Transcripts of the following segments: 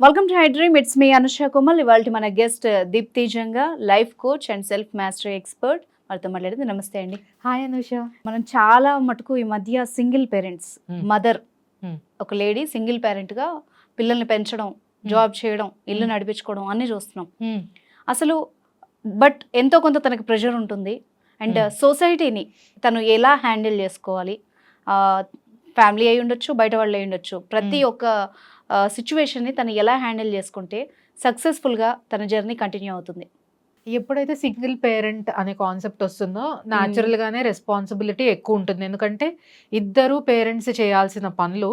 Welcome to హైడ్రీమ్ it's me Anusha Kumal ఇవాళ మన guest Deepti Janga life coach and self mastery expert వాళ్ళతో మాట్లాడింది నమస్తే అండి. హాయ్ అనుష మనం చాలా మటుకు ఈ మధ్య single parents Hmm. Mother Hmm. ఒక లేడీ సింగిల్ పేరెంట్గా పిల్లల్ని పెంచడం జాబ్ చేయడం ఇల్లు Hmm. నడిపించుకోవడం అన్నీ చూస్తున్నాం. అసలు బట్ ఎంతో కొంత తనకి ప్రెషర్ ఉంటుంది. And Hmm. సొసైటీని తను ఎలా హ్యాండిల్ చేసుకోవాలి? ఫ్యామిలీ అయి ఉండొచ్చు బయట వాళ్ళు అయి ఉండొచ్చు. ప్రతి Hmm. ఒక్క సిచ్యువేషన్ని తను ఎలా హ్యాండిల్ చేసుకుంటే సక్సెస్ఫుల్గా తన జర్నీ కంటిన్యూ అవుతుంది. ఎప్పుడైతే సింగిల్ పేరెంట్ అనే కాన్సెప్ట్ వస్తుందో న్యాచురల్ గానే రెస్పాన్సిబిలిటీ ఎక్కువ ఉంటుంది. ఎందుకంటే ఇద్దరు పేరెంట్స్ చేయాల్సిన పనులు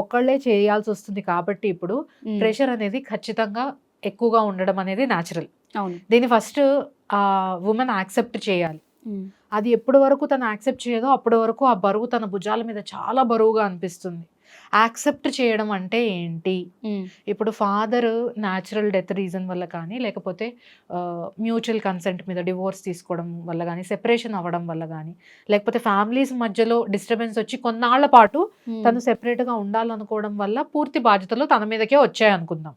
ఒకళ్ళే చేయాల్సి వస్తుంది కాబట్టి ఇప్పుడు Hmm. ప్రెషర్ అనేది ఖచ్చితంగా ఎక్కువగా ఉండడం అనేది న్యాచురల్ దీన్ని ఫస్ట్ ఆ ఉమెన్ యాక్సెప్ట్ చేయాలి. అది ఎప్పటి వరకు తను యాక్సెప్ట్ చేయదో అప్పటి వరకు ఆ బరువు తన భుజాల మీద చాలా బరువుగా అనిపిస్తుంది. యాక్సెప్ట్ చేయడం అంటే ఏంటి? ఇప్పుడు ఫాదర్ న్యాచురల్ డెత్ రీజన్ వల్ల కానీ లేకపోతే మ్యూచువల్ కన్సెంట్ మీద డివోర్స్ తీసుకోవడం వల్ల కానీ సెపరేషన్ అవ్వడం వల్ల కానీ లేకపోతే ఫ్యామిలీస్ మధ్యలో డిస్టర్బెన్స్ వచ్చి కొన్నాళ్ళ పాటు తను సెపరేట్గా ఉండాలనుకోవడం వల్ల పూర్తి బాధ్యతలు తన మీదకే వచ్చాయి అనుకుందాం.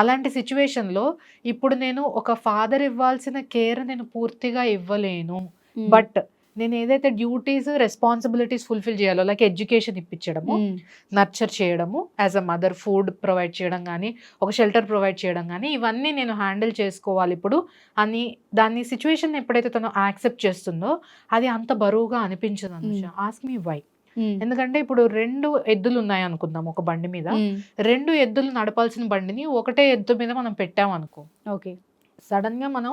అలాంటి సిచ్యువేషన్లో ఇప్పుడు నేను ఒక ఫాదర్ ఇవ్వాల్సిన కేర్ నేను పూర్తిగా ఇవ్వలేను. బట్ నేను ఏదైతే డ్యూటీస్ రెస్పాన్సిబిలిటీస్ ఫుల్ఫిల్ చేయాలో లైక్ ఎడ్యుకేషన్ ఇప్పించడము నర్చర్ చేయడము as a mother food provide చేయడం కానీ ఒక షెల్టర్ ప్రొవైడ్ చేయడం కానీ ఇవన్నీ నేను హ్యాండిల్ చేసుకోవాలి ఇప్పుడు అని దాన్ని సిచ్యువేషన్ ఎప్పుడైతే తను యాక్సెప్ట్ చేస్తుందో అది అంత బరువుగా అనిపించదు అనుష. ఆస్క్ మీ వై ఎందుకంటే ఇప్పుడు రెండు ఎద్దులు ఉన్నాయి అనుకుందాం ఒక బండి మీద. రెండు ఎద్దులు నడపాల్సిన బండిని ఒకటే ఎద్దు మీద మనం పెట్టాం అనుకో ఓకే సడన్గా మనం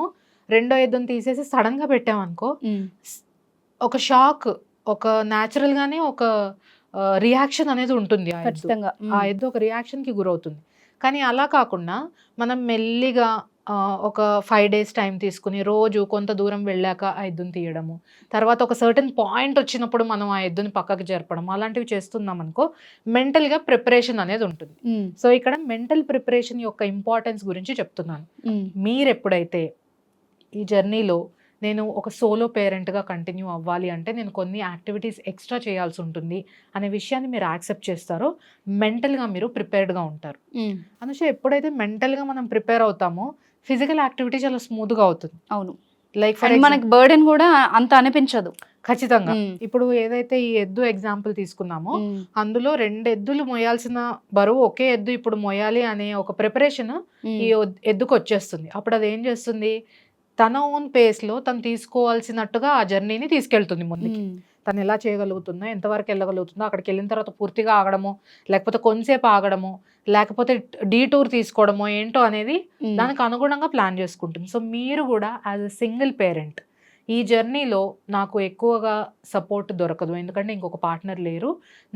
రెండో ఎద్దుని తీసేసి సడన్గా పెట్టాం అనుకో ఒక షాక్ ఒక natural గానే ఒక రియాక్షన్ అనేది ఉంటుంది. ఖచ్చితంగా. ఆ ఎద్దు ఒక reaction కి గురవుతుంది. కానీ అలా కాకుండా మనం మెల్లిగా ఒక ఫైవ్ డేస్ టైం తీసుకుని రోజు కొంత దూరం వెళ్ళాక ఆ ఎద్దుని తీయడము తర్వాత ఒక సర్టన్ పాయింట్ వచ్చినప్పుడు మనం ఆ ఎద్దుని పక్కకి జరపడం అలాంటివి చేస్తున్నాం అనుకో మెంటల్గా ప్రిపరేషన్ అనేది ఉంటుంది. సో ఇక్కడ మెంటల్ ప్రిపరేషన్ యొక్క ఇంపార్టెన్స్ గురించి చెప్తున్నాను. మీరు ఎప్పుడైతే ఈ జర్నీలో నేను ఒక సోలో పేరెంట్గా కంటిన్యూ అవ్వాలి అంటే నేను కొన్ని యాక్టివిటీస్ ఎక్స్ట్రా చేయాల్సి ఉంటుంది అనే విషయాన్ని మీరు యాక్సెప్ట్ చేస్తారో మెంటల్గా మీరు ప్రిపేర్డ్గా ఉంటారు. అనుష ఎప్పుడైతే మెంటల్గా మనం ప్రిపేర్ అవుతామో ఫిజికల్ యాక్టివిటీ చాలా స్మూత్గా అవుతుంది. అవును. లైక్ ఫర్ మనకి బర్డెన్ కూడా అంత అనిపించదు. ఖచ్చితంగా. ఇప్పుడు ఏదైతే ఈ ఎద్దు ఎగ్జాంపుల్ తీసుకున్నామో అందులో రెండు ఎద్దులు మోయాల్సిన బరువు ఒకే ఎద్దు ఇప్పుడు మోయాలి అనే ఒక ప్రిపరేషన్ ఈ ఎద్దుకు వచ్చేస్తుంది. అప్పుడు అది ఏం చేస్తుంది? తన ఓన్ పేస్లో తను తీసుకోవాల్సినట్టుగా ఆ జర్నీని తీసుకెళ్తుంది ముందుకి. తను ఎలా చేయగలుగుతుందో ఎంతవరకు వెళ్ళగలుగుతుందో అక్కడికి వెళ్ళిన తర్వాత పూర్తిగా ఆగడమో లేకపోతే కొంతసేపు ఆగడమో లేకపోతే డీ టూర్ తీసుకోవడమో ఏంటో అనేది దానికి అనుగుణంగా ప్లాన్ చేసుకుంటుంది. సో మీరు కూడా యాజ్ అ సింగిల్ పేరెంట్ ఈ జర్నీలో నాకు ఎక్కువగా సపోర్ట్ దొరకదు. ఎందుకంటే ఇంకొక పార్ట్నర్ లేరు.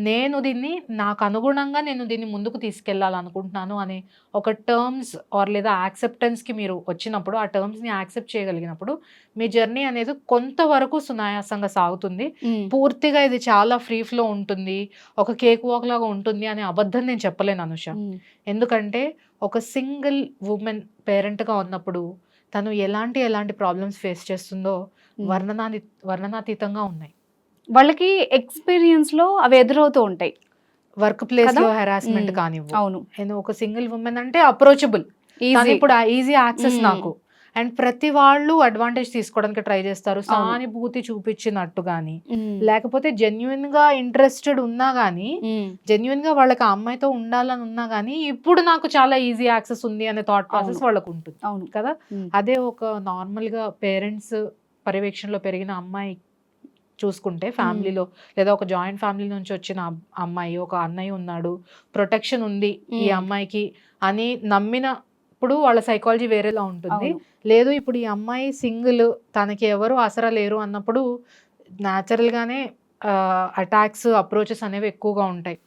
నేను దీన్ని నాకు అనుగుణంగా నేను దీన్ని ముందుకు తీసుకెళ్ళాలనుకుంటున్నాను అనే ఒక టర్మ్స్ ఆర్ లేదా యాక్సెప్టెన్స్కి మీరు వచ్చినప్పుడు ఆ టర్మ్స్ని యాక్సెప్ట్ చేయగలిగినప్పుడు మీ జర్నీ అనేది కొంతవరకు సునాయాసంగా సాగుతుంది. పూర్తిగా ఇది చాలా ఫ్రీ ఫ్లో ఉంటుంది. ఒక కేక్ వాక్ లాగా ఉంటుంది అనే అబద్ధం నేను చెప్పలేను అనుష. ఎందుకంటే ఒక సింగిల్ ఉమెన్ పేరెంట్గా ఉన్నప్పుడు తను ఎలాంటి ఎలాంటి ప్రాబ్లమ్స్ ఫేస్ చేస్తుందో వర్ణనాది వర్ణనాతీతంగా ఉన్నాయి. వాళ్ళకి ఎక్స్పీరియన్స్లో అవి ఎదురవుతూ ఉంటాయి. వర్క్ ప్లేస్లో కదా? హెరాస్మెంట్. కానివ్వు. అవును. నేను ఒక సింగిల్ ఉమెన్ అంటే అప్రోచబుల్ ఈజీ ఇప్పుడు ఈజీ యాక్సెస్. నాకు. అండ్ ప్రతి వాళ్ళు అడ్వాంటేజ్ తీసుకోవడానికి ట్రై చేస్తారు. సానుభూతి చూపించినట్టు కానీ లేకపోతే జెన్యున్గా ఇంట్రెస్టెడ్ ఉన్నా గానీ జెన్యున్గా వాళ్ళకి అమ్మాయితో ఉండాలని ఉన్నా గానీ ఇప్పుడు నాకు చాలా ఈజీ యాక్సెస్ ఉంది అనే థాట్ ప్రాసెస్. వాళ్ళకు ఉంటుంది అవును కదా. అదే ఒక నార్మల్గా పేరెంట్స్ పర్యవేక్షణలో పెరిగిన అమ్మాయి చూసుకుంటే ఫ్యామిలీలో లేదా ఒక జాయింట్ ఫ్యామిలీ నుంచి వచ్చిన అమ్మాయి ఒక అన్నయ్య ఉన్నాడు ప్రొటెక్షన్ ఉంది ఈ మ్మ్. అమ్మాయికి అని నమ్మినప్పుడు వాళ్ళ సైకాలజీ వేరేలా ఉంటుంది. లేదు ఇప్పుడు ఈ అమ్మాయి సింగిల్ తనకి ఎవరు ఆసరా లేరు అన్నప్పుడు natural గానే అటాక్స్ అప్రోచెస్ అనేవి ఎక్కువగా ఉంటాయి.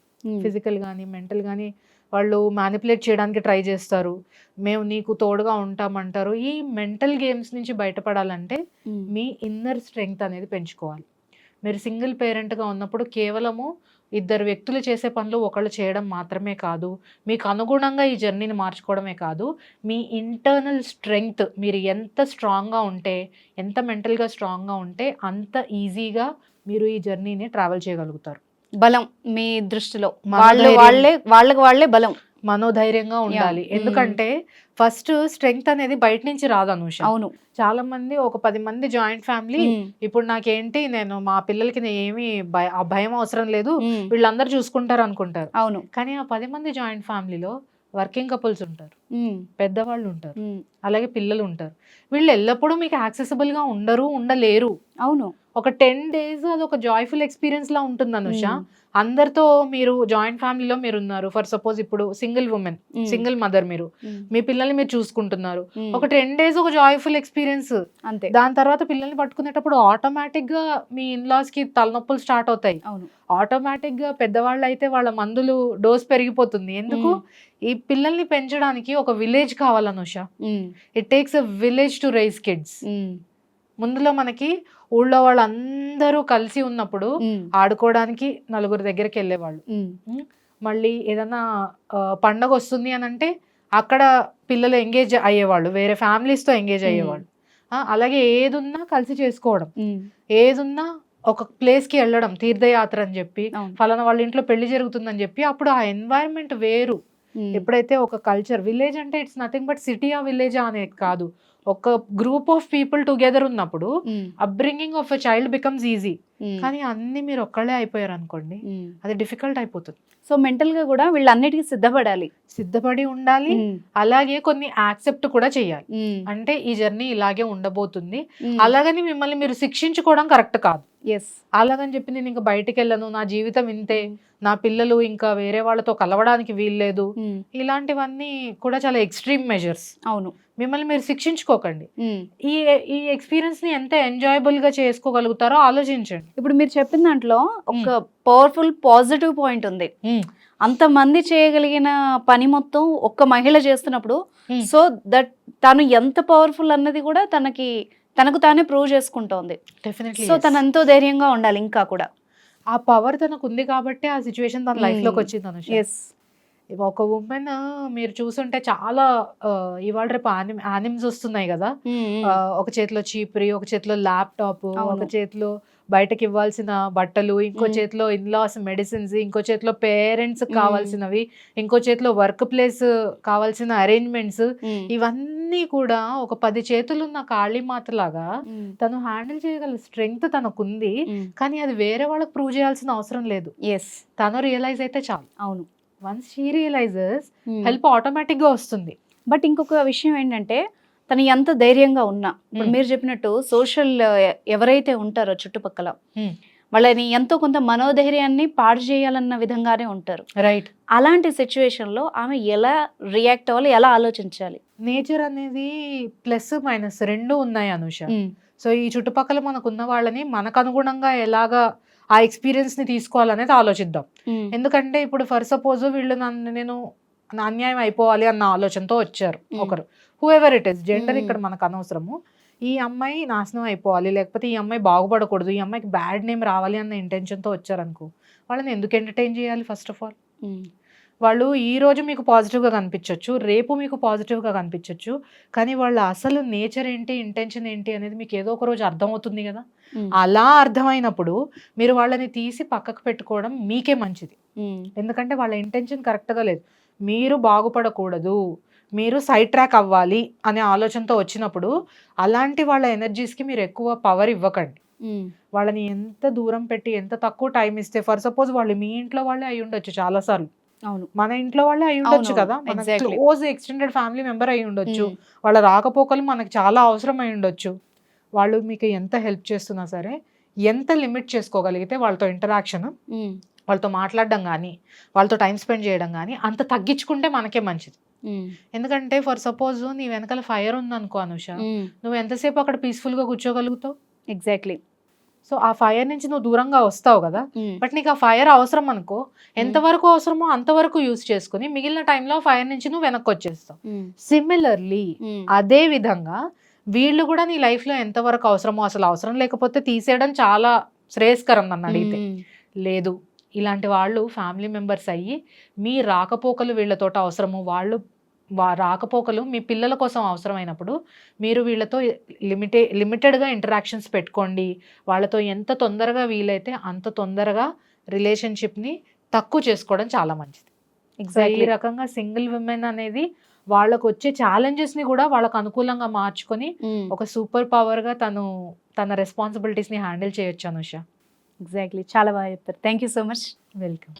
ఫిజికల్ కానీ మెంటల్ కానీ వాళ్ళు మ్యానిపులేట్ చేయడానికి ట్రై చేస్తారు మేము నీకు తోడుగా ఉంటామంటారు ఈ మెంటల్ గేమ్స్ నుంచి బయటపడాలంటే. మీ ఇన్నర్ స్ట్రెంగ్త్ అనేది పెంచుకోవాలి మీరు సింగిల్ పేరెంట్గా ఉన్నప్పుడు కేవలము ఇద్దరు వ్యక్తులు చేసే పనులు ఒకళ్ళు చేయడం మాత్రమే కాదు మీకు అనుగుణంగా ఈ జర్నీని మార్చుకోవడమే కాదు మీ ఇంటర్నల్ స్ట్రెంగ్త్ మీరు ఎంత స్ట్రాంగ్గా ఉంటే ఎంత మెంటల్గా స్ట్రాంగ్గా ఉంటే అంత ఈజీగా మీరు ఈ జర్నీని ట్రావెల్ చేయగలుగుతారు బలం మీ దృష్టిలో. వాళ్ళు వాళ్ళే వాళ్ళకి వాళ్ళే బలం మనోధైర్యంగా ఉండాలి. Mm. ఎందుకంటే ఫస్ట్ స్ట్రెంగ్త్ అనేది బయట నుంచి రాదు అనూష. అవును. చాలా మంది ఒక పది మంది జాయింట్ ఫ్యామిలీ ఉమ్, ఇప్పుడు నాకేంటి నేను మా పిల్లలకి ఏమీ భయ- అవసరం లేదు. ఉమ్, వీళ్ళందరూ చూసుకుంటారు అనుకుంటారు. అవును. కానీ ఆ పది మంది జాయింట్ ఫ్యామిలీలో వర్కింగ్ కపుల్స్ ఉంటారు. పెద్దవాళ్ళు ఉంటారు. అలాగే పిల్లలు ఉంటారు. వీళ్ళు ఎల్లప్పుడూ మీకు accessible గా ఉండరు ఉండలేరు. అవును. ఒక టెన్ డేస్ అది ఒక జాయ్ఫుల్ ఎక్స్పీరియన్స్ లా ఉంటుంది అనుష. అందరితో మీరు జాయింట్ ఫ్యామిలీలో మీరు ఉన్నారు ఫర్ సపోజ్ ఇప్పుడు single women um, single mother మీరు. మీ పిల్లల్ని మీరు చూసుకుంటున్నారు. ఒక టెన్ డేస్ ఒక జాయ్ఫుల్ ఎక్స్పీరియన్స్. అంతే. దాని తర్వాత పిల్లల్ని పట్టుకునేటప్పుడు ఆటోమేటిక్గా మీ ఇన్లాస్కి తలనొప్పులు స్టార్ట్ అవుతాయి. ఆటోమేటిక్గా పెద్దవాళ్ళు అయితే వాళ్ళ మందులు డోస్ పెరిగిపోతుంది. ఎందుకు? ఈ పిల్లల్ని పెంచడానికి ఒక village కావాలనుష it takes a village to raise kids ముందులో మనకి ఊళ్ళో వాళ్ళందరూ కలిసి ఉన్నప్పుడు ఆడుకోవడానికి నలుగురు దగ్గరికి వెళ్ళేవాళ్ళు. మళ్ళీ ఏదైనా పండగ వస్తుంది అని అంటే అక్కడ పిల్లలు ఎంగేజ్ అయ్యేవాళ్ళు వేరే families తో ఎంగేజ్. అయ్యేవాళ్ళు. అలాగే ఏదున్నా కలిసి చేసుకోవడం. ఏదున్నా ఒక place కి వెళ్ళడం తీర్థయాత్ర అని చెప్పి ఫలానా వాళ్ళ ఇంట్లో పెళ్ళి జరుగుతుందని చెప్పి అప్పుడు ఆ ఎన్వైరన్మెంట్ వేరు. ఎప్పుడైతే ఒక కల్చర్ విలేజ్ అంటే ఇట్స్ నథింగ్ బట్ సిటీ ఆ విలేజ్ అనేది కాదు. ఒక గ్రూప్ ఆఫ్ పీపుల్ టుగెదర్ ఉన్నప్పుడు upbringing of a child becomes easy కానీ అన్ని మీరు ఒక్కళ్ళే అయిపోయారు అనుకోండి ఉమ్. అది డిఫికల్ట్ అయిపోతుంది. సో మెంటల్గా కూడా వీళ్ళన్నిటికీ సిద్ధపడాలి. సిద్ధపడి ఉండాలి. అలాగే కొన్ని యాక్సెప్ట్ కూడా చేయాలి. అంటే ఈ జర్నీ ఇలాగే ఉండబోతుంది. అలాగని మిమ్మల్ని మీరు శిక్షించుకోవడం కరెక్ట్ కాదు. Yes. అలాగని చెప్పి నేను ఇంకా బయటికి వెళ్ళను నా జీవితం ఇంతే. నా పిల్లలు ఇంకా వేరే వాళ్ళతో కలవడానికి వీల్లేదు. ఇలాంటివన్నీ కూడా చాలా ఎక్స్ట్రీమ్ మెజర్స్. అవును. మిమ్మల్ని మీరు శిక్షించుకోకండి. ఈ ఈ ఎక్స్పీరియన్స్ని ఎంత ఎంజాయబుల్గా చేసుకోగలుగుతారో ఆలోచించండి. ఇప్పుడు మీరు చెప్పిన దాంట్లో ఒక పవర్ఫుల్ పాజిటివ్ పాయింట్ ఉంది. అంతమంది చేయగలిగిన పని మొత్తం ఒక్క మహిళ చేస్తున్నప్పుడు. సో దట్ తను ఎంత పవర్ఫుల్ అన్నది కూడా తనకి తనకు తానే ప్రూవ్ చేసుకుంటోంది. సో తను ఎంతో ధైర్యంగా ఉండాలి ఇంకా కూడా. ఆ పవర్ తనకు ఉంది కాబట్టి ఆ సిచ్యువేషన్ తన లైఫ్లోకి. వచ్చింది అనుష. ఎస్ ఒక ఉమెన్ మీరు చూసుంటే చాలా ఇవాళ రేపు ఆనిమ్ యానిమ్స్ వస్తున్నాయి కదా. ఒక చేతిలో చీపురి ఒక చేతిలో ల్యాప్టాప్ ఒక. చేతిలో బయటకి ఇవ్వాల్సిన బట్టలు ఇంకో. చేతిలో ఇన్లాస్ మెడిసిన్స్ ఇంకో చేతిలో పేరెంట్స్. కావాల్సినవి ఇంకో చేతిలో వర్క్ ప్లేస్ కావాల్సిన అరేంజ్మెంట్స్ ఇవన్నీ కూడా ఒక పది చేతులున్న కాళీమాతలాగా తను హ్యాండిల్ చేయగల స్ట్రెంగ్త్ తనకుంది కానీ అది వేరే వాళ్ళకి ప్రూవ్ చేయాల్సిన అవసరం లేదు. ఎస్ తను రియలైజ్ అయితే చాలు. అవును. Once she realises help help ఆటోమేటిక్గా వస్తుంది. బట్ ఇంకొక విషయం ఏంటంటే తను ఎంత ధైర్యంగా ఉన్నా ఇప్పుడు. మీరు చెప్పినట్టు సోషల్ ఎవరైతే ఉంటారో చుట్టుపక్కల. వాళ్ళని ఎంతో కొంత మనోధైర్యాన్ని పాడు చేయాలన్న విధంగానే ఉంటారు రైట్ అలాంటి situation లో ఆమె ఎలా రియాక్ట్ అవ్వాలి ఎలా ఆలోచించాలి నేచర్ అనేది ప్లస్ మైనస్ రెండు ఉన్నాయి అనుష. సో ఈ చుట్టుపక్కల మనకున్న వాళ్ళని మనకు అనుగుణంగా ఎలాగా ఆ ఎక్స్పీరియన్స్ని తీసుకోవాలనేది ఆలోచిద్దాం. ఎందుకంటే ఇప్పుడు ఫర్ సపోజ్ వీళ్ళు నన్ను నేను అన్యాయం అయిపోవాలి అన్న ఆలోచనతో వచ్చారు. ఒకరు whoever it is gender. ఇక్కడ మనకు అనవసరము ఈ అమ్మాయి నాశనం అయిపోవాలి లేకపోతే ఈ అమ్మాయి బాగుపడకూడదు ఈ అమ్మాయికి బ్యాడ్ నేమ్ రావాలి అన్న ఇంటెన్షన్తో వచ్చారనుకో వాళ్ళని ఎందుకు ఎంటర్టైన్ చేయాలి ఫస్ట్ ఆఫ్ ఆల్. వాళ్ళు ఈ రోజు మీకు పాజిటివ్గా కనిపించవచ్చు రేపు మీకు పాజిటివ్గా కనిపించవచ్చు కానీ వాళ్ళ అసలు నేచర్ ఏంటి ఇంటెన్షన్ ఏంటి అనేది మీకు ఏదో ఒక రోజు అర్థమవుతుంది కదా Hmm. అలా అర్థమైనప్పుడు మీరు వాళ్ళని తీసి పక్కకు పెట్టుకోవడం మీకే మంచిది Hmm. ఎందుకంటే వాళ్ళ ఇంటెన్షన్ కరెక్ట్గా లేదు మీరు బాగుపడకూడదు మీరు సైడ్ ట్రాక్ అవ్వాలి అనే ఆలోచనతో వచ్చినప్పుడు అలాంటి వాళ్ళ ఎనర్జీస్కి మీరు ఎక్కువ పవర్ ఇవ్వకండి. వాళ్ళని ఎంత దూరం పెట్టి ఎంత తక్కువ టైం ఇస్తే ఫర్ సపోజ్ వాళ్ళు మీ ఇంట్లో వాళ్ళే అయి ఉండొచ్చు చాలాసార్లు అవును మన ఇంట్లో వాళ్ళే అయి ఉండొచ్చు కదా మన. క్లోజ్ ఎక్స్టెండెడ్ ఫ్యామిలీ మెంబర్ అయి ఉండొచ్చు. వాళ్ళ రాకపోకలు మనకు చాలా అవసరం అయి ఉండొచ్చు వాళ్ళు మీకు ఎంత హెల్ప్ చేస్తున్నా సరే ఎంత లిమిట్ చేసుకోగలిగితే వాళ్ళతో ఇంటరాక్షన్. వాళ్ళతో మాట్లాడడం కానీ వాళ్ళతో టైం స్పెండ్ చేయడం కానీ అంత తగ్గించుకుంటే మనకే మంచిది. ఎందుకంటే ఫర్ సపోజ్ నీ వెనకాల ఫైర్ ఉందనుకో అనుష Hmm. నువ్వు ఎంతసేపు అక్కడ పీస్ఫుల్గా కూర్చోగలుగుతావు ఎగ్జాక్ట్లీ సో ఆ ఫైర్ నుంచి నువ్వు దూరంగా వస్తావు కదా Hmm. బట్ నీకు ఆ ఫైర్ అవసరం అనుకో ఎంతవరకు అవసరమో అంతవరకు యూస్ చేసుకుని మిగిలిన టైంలో ఫైర్ నుంచి నువ్వు వెనక్కి వచ్చేస్తావు Hmm. Similarly Hmm. అదే విధంగా వీళ్ళు కూడా నీ లైఫ్లో ఎంతవరకు అవసరమో అసలు అవసరం లేకపోతే తీసేయడం చాలా శ్రేయస్కరం నన్ను అడిగితే లేదు ఇలాంటి వాళ్ళు ఫ్యామిలీ మెంబర్స్ అయ్యి మీ రాకపోకలు వీళ్ళతోటి అవసరము వాళ్ళు వా- రాకపోకలు మీ పిల్లల కోసం అవసరమైనప్పుడు మీరు వీళ్ళతో లిమిటే లిమిటెడ్గా ఇంటరాక్షన్స్ పెట్టుకోండి. వాళ్ళతో ఎంత తొందరగా వీలైతే అంత తొందరగా రిలేషన్షిప్ని తక్కువ చేసుకోవడం చాలా మంచిది. సో ఈ ఎగ్జాక్ట్లీ రకంగా సింగిల్ విమెన్ అనేది వాళ్ళకు వచ్చే ఛాలెంజెస్ని కూడా వాళ్ళకు అనుకూలంగా మార్చుకొని ఒక సూపర్ పవర్గా తను తన రెస్పాన్సిబిలిటీస్ని హ్యాండిల్ చేయొచ్చు అనుష. ఎగ్జాక్ట్లీ చాలా బాగా చెప్తారు thank you so much welcome.